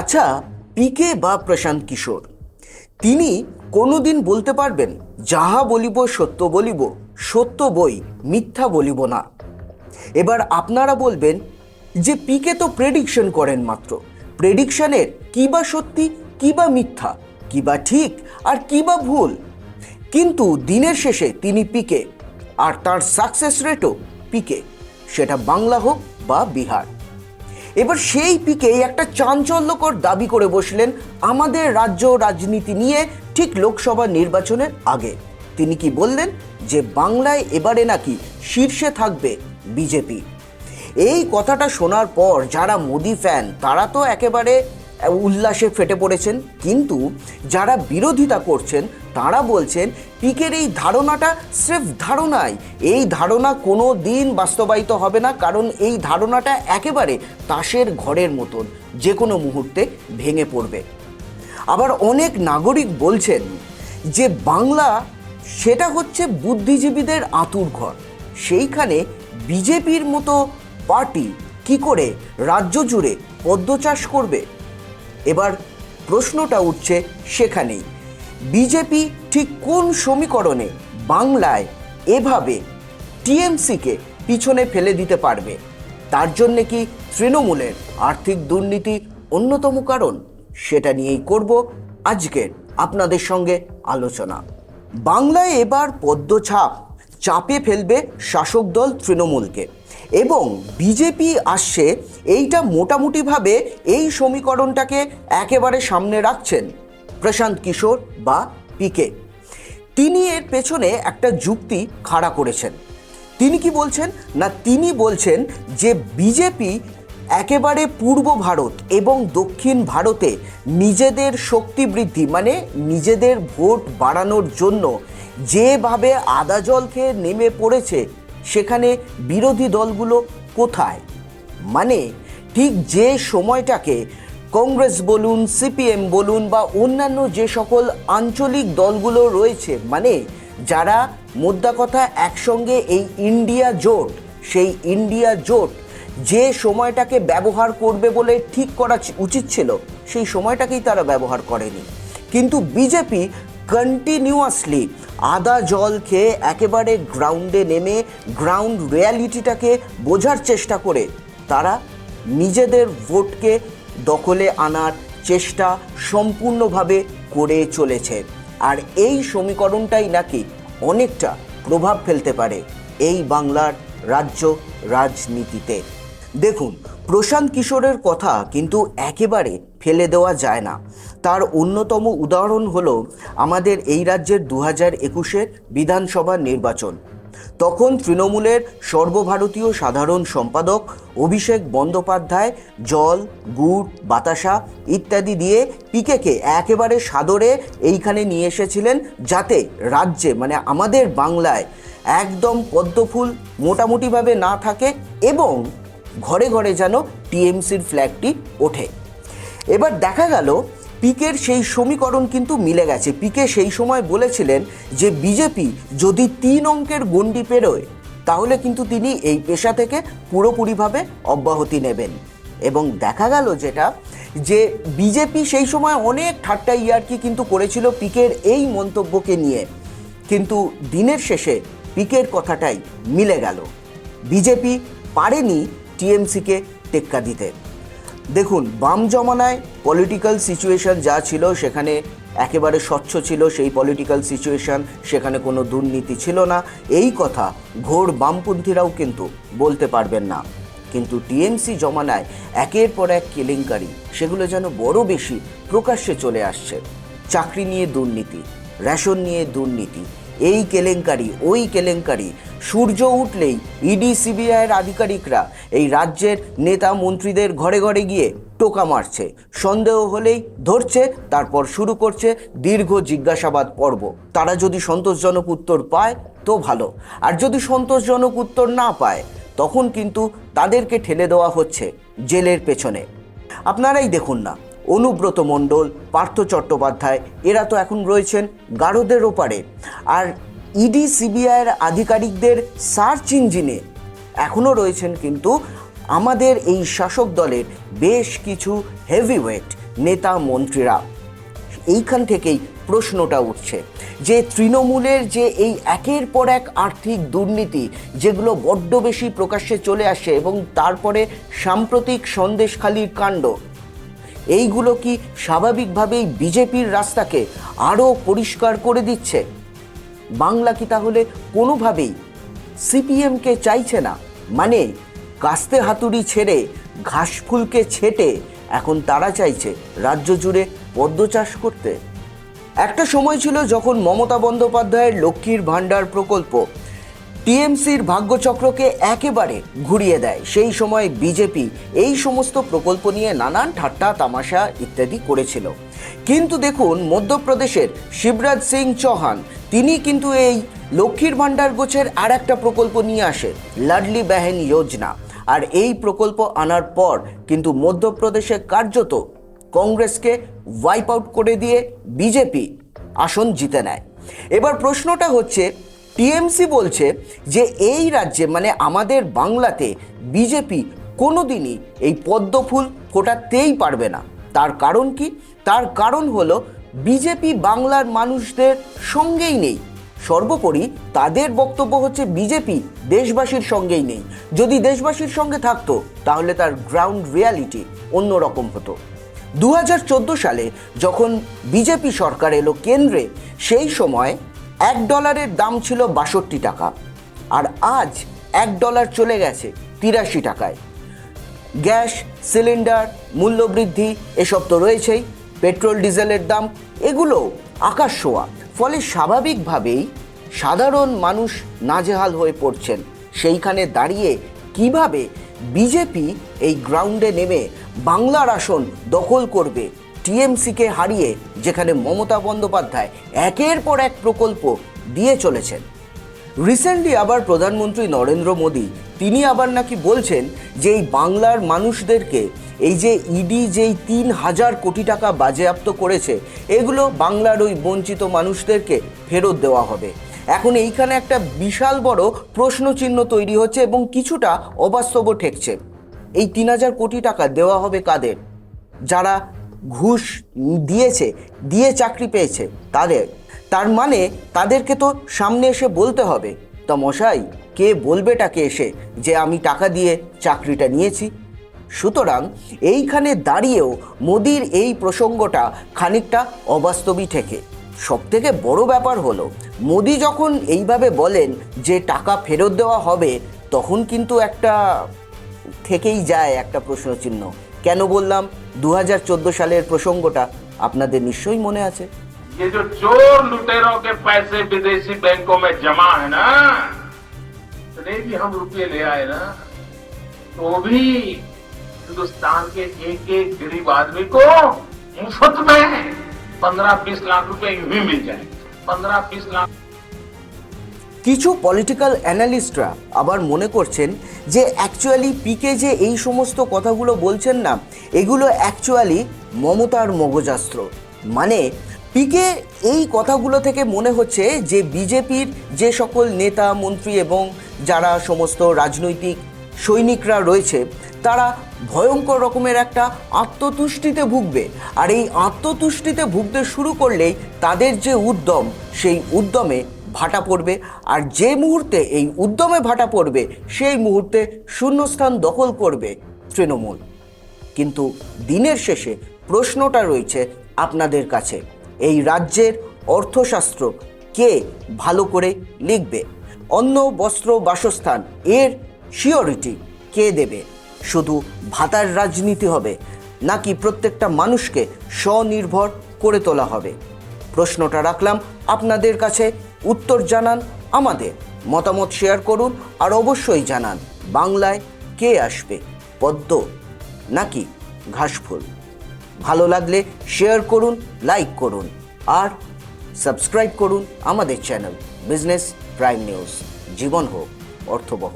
আচ্ছা পিকে বা প্রশান্ত কিশোর, তিনি কোনোদিন বলতে পারবেন, যাহা বলিব সত্য বলিব, সত্য বই, মিথ্যা বলিব না। এবার আপনারা বলবেন, যে পিকে তো প্রেডিকশন করেন মাত্র। প্রেডিকশনের কি বা সত্যি, কি বা মিথ্যা, কি বা ঠিক, আর কি বা ভুল। কিন্তু দিনের শেষে তিনি পিকে, আর তার সাকসেস রেটও পিকে। সেটা বাংলা হোক বা বিহার। এবার সেই পিকে একটা চাঞ্চল্যকর দাবি করে বসলেন আমাদের রাজ্য রাজনীতি নিয়ে ঠিক লোকসভা নির্বাচনের আগে। তিনি কি বললেন যে বাংলায় এবারে নাকি শীর্ষে থাকবে বিজেপি? এই কথাটা শোনার পর যারা মোদি ফ্যান তারা তো একেবারে উল্লাসে ফেটে পড়েছেন, কিন্তু যারা বিরোধিতা করছেন, তারা বলছেন, পিকের এই ধারণাটা স্রেফ ধারণাই। এই ধারণা কোনো দিন বাস্তবায়িত হবে না, কারণ এই ধারণাটা একেবারে তাসের ঘরের মতন। যে কোনো মুহূর্তে ভেঙে পড়বে। আবার অনেক নাগরিক বলছেন যে, বাংলা সেটা হচ্ছে বুদ্ধিজীবীদের আঁতুর ঘর। সেইখানে বিজেপির মতো পার্টি কি করে রাজ্য জুড়ে পদ্ম চাষ করবে? এবার প্রশ্নটা উঠছে সেখানেই। বিজেপি ঠিক কোন সমীকরণে বাংলায় এভাবে টিএমসিকে পিছনে ফেলে দিতে পারবে? তার জন্যে কি তৃণমূলের আর্থিক দুর্নীতি অন্যতম কারণ? সেটা নিয়েই করব আজকের আপনাদের সঙ্গে আলোচনা। বাংলায় এবার পদ্মছাপ চাপে ফেলবে শাসক দল তৃণমূলকে। এবং বিজেপি আসছে, এইটা মোটামুটিভাবে এই সমীকরণটাকে একেবারে সামনে রাখছেন প্রশান্ত কিশোর বা পিকে তিনি এর পেছনে একটা যুক্তি খাড়া করেছেন। তিনি কি বলছেন? না, তিনি বলছেন যে বিজেপি একেবারে পূর্ব ভারত এবং দক্ষিণ ভারতে নিজেদের শক্তি বৃদ্ধি মানে নিজেদের ভোট বাড়ানোর জন্য যেভাবে আদা জল খেয়ে নেমে পড়েছে সেখানে বিরোধী দলগুলো কোথায়? মানে ঠিক যে সময়টাকে কংগ্রেস বলুন, সিপিএম বলুন বা অন্যান্য যে সকল আঞ্চলিক দলগুলো রয়েছে মানে যারা মোদ্দা কথা একসঙ্গে এই ইন্ডিয়া জোট, সেই ইন্ডিয়া জোট যে সময়টাকে ব্যবহার করবে বলে ঠিক করা উচিত ছিল, সেই সময়টাকেই তারা ব্যবহার করেনি। কিন্তু বিজেপি কন্টিনিউয়াসলি আদা জল খেয়ে একেবারে গ্রাউন্ডে নেমে গ্রাউন্ড রিয়ালিটিটাকে বোঝার চেষ্টা করে তারা নিজেদের ভোটকে দখলে আনার চেষ্টা সম্পূর্ণভাবে করে চলেছে। আর এই সমীকরণটাই নাকি অনেকটা প্রভাব ফেলতে পারে এই বাংলার রাজ্য রাজনীতিতে। দেখুন প্রশান্ত কিশোরের কথা কিন্তু একেবারে ফেলে দেওয়া যায় না। তার অন্যতম উদাহরণ হল আমাদের এই রাজ্যের দু হাজার একুশের বিধানসভা নির্বাচন। তখন তৃণমূলের সর্বভারতীয় সাধারণ সম্পাদক অভিষেক বন্দ্যোপাধ্যায় জল, গুড়, বাতাসা ইত্যাদি দিয়ে পিকেকে একেবারে সাদরে এইখানে নিয়ে এসেছিলেন যাতে রাজ্যে মানে আমাদের বাংলায় একদম পদ্মফুল মোটামুটিভাবে না থাকে এবং ঘরে ঘরে যেন টিএমসির ফ্ল্যাগটি ওঠে। এবার দেখা গেল, পিকের সেই সমীকরণ কিন্তু মিলে গেছে। পিকে সেই সময় বলেছিলেন যে, বিজেপি যদি তিন অঙ্কের গণ্ডি পেরোয়, তাহলে কিন্তু তিনি এই পেশা থেকে পুরোপুরিভাবে অব্যাহতি নেবেন। এবং দেখা গেল যেটা, যে বিজেপি সেই সময় অনেক ঠাট্টা ইয়ার্কি কিন্তু করেছিল পিকের এই মন্তব্যকে নিয়ে। কিন্তু দিনের শেষে পিকের কথাটাই মিলে গেল। বিজেপি পারেনি টিএমসিকে টেক্কা দিতে। দেখুন, বাম জমানায় পলিটিক্যাল সিচুয়েশন যা ছিল সেখানে একেবারে স্বচ্ছ ছিল, সেই পলিটিক্যাল সিচুয়েশন সেখানে কোনো দুর্নীতি ছিল না। এই কথা ঘোর বামপন্থীরাও কিন্তু বলতে পারবেন না। কিন্তু টিএমসি জমানায় একের পর এক কেলেঙ্কারি, সেগুলো যেন বড় বেশি প্রকাশ্যে চলে আসছে। চাকরি নিয়ে দুর্নীতি, রেশন নিয়ে দুর্নীতি এই কেলেঙ্কারি, ওই কেলেঙ্কারি। সূর্য উঠলেই ইডি সিবিআইয়ের আধিকারিকরা এই রাজ্যের নেতা মন্ত্রীদের ঘরে ঘরে গিয়ে টোকা মারছে। সন্দেহ হলেই ধরছে, তারপর শুরু করছে দীর্ঘ জিজ্ঞাসাবাদ পর্ব। তারা যদি সন্তোষজনক উত্তর পায়, তো ভালো। আর যদি সন্তোষজনক উত্তর না পায়, তখন কিন্তু তাদেরকে ঠেলে দেওয়া হচ্ছে জেলের পেছনে। আপনারাই দেখুন না অনুব্রত মণ্ডল, পার্থ চট্টোপাধ্যায়, এরা তো এখন রয়েছেন গারদের ওপারে। আর ইডি সিবিআইয়ের আধিকারিকদের সার্চ ইঞ্জিনে এখনও রয়েছেন কিন্তু আমাদের এই শাসক দলের বেশ কিছু হেভিওয়েট নেতা মন্ত্রীরা। এইখান থেকেই প্রশ্নটা উঠছে যে তৃণমূলের যে এই একের পর এক আর্থিক দুর্নীতি যেগুলো বড্ড বেশি প্রকাশ্যে চলে আসে এবং তারপরে সাম্প্রতিক সন্দেশখালির কাণ্ড এইগুলো কি স্বাভাবিকভাবেই বিজেপির রাস্তাকে আরও পরিষ্কার করে দিচ্ছে? বাংলা কি তাহলে কোনোভাবেই সিপিএমকে চাইছে না? মানে কাস্তে হাতুড়ি ছেড়ে ঘাসফুলকে ছেটে এখন তারা চাইছে রাজ্য জুড়ে পদ্ম চাষ করতে। একটা সময় ছিল যখন মমতা বন্দ্যোপাধ্যায়ের লক্ষ্মীর ভাণ্ডার প্রকল্প টিএমসির ভাগ্যচক্রকে একেবারে ঘুরিয়ে দেয়। সেই সময় বিজেপি এই সমস্ত প্রকল্প নিয়ে নানান ঠাট্টা, তামাশা ইত্যাদি করেছিল। কিন্তু দেখুন, মধ্যপ্রদেশের শিবরাজ সিং চৌহান, তিনি কিন্তু এই লক্ষ্মীর ভাণ্ডার গোছের আর একটা প্রকল্প নিয়ে আসে, লাডলি বেহেন যোজনা। আর এই প্রকল্প আনার পর কিন্তু মধ্যপ্রদেশে কার্যত কংগ্রেসকে ওয়াইপ আউট করে দিয়ে বিজেপি আসন জিতে নেয়। এবার প্রশ্নটা হচ্ছে টিএমসি বলছে যে এই রাজ্যে মানে আমাদের বাংলাতে বিজেপি কোনোদিনই এই পদ্মফুল ফোটাতেই পারবে না। তার কারণ কি? তার কারণ হলো বিজেপি বাংলার মানুষদের সঙ্গেই নেই। সর্বোপরি তাদের বক্তব্য হচ্ছে বিজেপি দেশবাসীর সঙ্গেই নেই। যদি দেশবাসীর সঙ্গে থাকতো, তাহলে তার গ্রাউন্ড রিয়ালিটি অন্যরকম হতো। দু হাজার চোদ্দ সালে যখন বিজেপি সরকার এলো কেন্দ্রে, সেই সময় এক ডলারের দাম ছিল বাষট্টি টাকা, আর আজ এক ডলার চলে গেছে তিরাশি টাকায়। গ্যাস, সিলিন্ডার, মূল্যবৃদ্ধি, এসব তো রয়েছেই। পেট্রোল, ডিজেলের দাম এগুলো আকাশ ছোঁয়া। ফলে স্বাভাবিকভাবেই সাধারণ মানুষ নাজেহাল হয়ে পড়ছেন। সেইখানে দাঁড়িয়ে কীভাবে বিজেপি এই গ্রাউন্ডে নেমে বাংলার আসন দখল করবে টিএমসিকে হারিয়ে যেখানে মমতা বন্দ্যোপাধ্যায় একের পর এক প্রকল্প দিয়ে চলেছেন। রিসেন্টলি আবার প্রধানমন্ত্রী নরেন্দ্র মোদী, তিনি আবার নাকি বলছেন যে এই বাংলার মানুষদেরকে এই যে ইডি যেই তিন হাজার কোটি টাকা বাজেয়াপ্ত করেছে, এগুলো বাংলার ওই বঞ্চিত মানুষদেরকে ফেরত দেওয়া হবে। এখন এইখানে একটা বিশাল বড় প্রশ্নচিহ্ন তৈরি হচ্ছে এবং কিছুটা অবাস্তবও ঠেকছে। এই তিন হাজার কোটি টাকা দেওয়া হবে কাদের? যারা ঘুষ দিয়েছে, দিয়ে চাকরি পেয়েছে তাদের। তার মানে তাদেরকে তো সামনে এসে বলতে হবে। তা মশাই, কে বলবে বলবেটাকে এসে যে আমি টাকা দিয়ে চাকরিটা নিয়েছি? সুতরাং এইখানে দাঁড়িয়েও মোদির এই প্রসঙ্গটা খানিকটা অবাস্তবই থেকে। বড় ব্যাপার হলো, মোদি যখন এইভাবে বলেন যে টাকা ফেরত দেওয়া হবে, তখন কিন্তু একটা থেকেই যায় একটা প্রশ্নচিহ্ন। কেন বললাম দু সালের প্রসঙ্গটা আপনাদের নিশ্চয়ই মনে আছে ये जो चोर लुटेरों के पैसे विदेशी बैंकों में जमा है ना इतने भी हम रुपये ले आए ना तो भी हिंदुस्तान के एक एक गरीब आदमी को मुफ्त में पंद्रह बीस लाख रुपए यूं ही मिल जाए पंद्रह बीस लाख কিছু পলিটিক্যাল অ্যানালিস্টরা আবার মনে করছেন যে অ্যাকচুয়ালি পিকে যে এই সমস্ত কথাগুলো বলছেন না, এগুলো অ্যাকচুয়ালি মমতার মগজাস্ত্র। মানে পিকে এই কথাগুলো থেকে মনে হচ্ছে যে বিজেপির যে সকল নেতা, মন্ত্রী এবং যারা সমস্ত রাজনৈতিক সৈনিকরা রয়েছে, তারা ভয়ঙ্কর রকমের একটা আত্মতুষ্টিতে ভুগবে। আর এই আত্মতুষ্টিতে ভুগতে শুরু করলেই তাদের যে উদ্যম, সেই উদ্যমে ভাটা পড়বে। আর যে মুহূর্তে এই উদ্যমে ভাটা পড়বে, সেই মুহূর্তে শূন্যস্থান দখল করবে তৃণমূল। কিন্তু দিনের শেষে প্রশ্নটা রয়েছে আপনাদের কাছে, এই রাজ্যের অর্থশাস্ত্র কে ভালো করে লিখবে? অন্ন, বস্ত্র, বাসস্থান, এর শিওরিটি কে দেবে? শুধু ভাতার রাজনীতি হবে, নাকি প্রত্যেকটা মানুষকে স্বনির্ভর করে তোলা হবে? প্রশ্নটা রাখলাম আপনাদের কাছে উত্তর জানান আমাদের। মতামত শেয়ার করুন আর অবশ্যই জানান বাংলায় কে আসবে, পদ্ম নাকি ঘাসফুল। ভালো লাগলে শেয়ার করুন, লাইক করুন আর সাবস্ক্রাইব করুন আমাদের চ্যানেল বিজনেস প্রাইম নিউজ। জীবন হোক, অর্থবহ।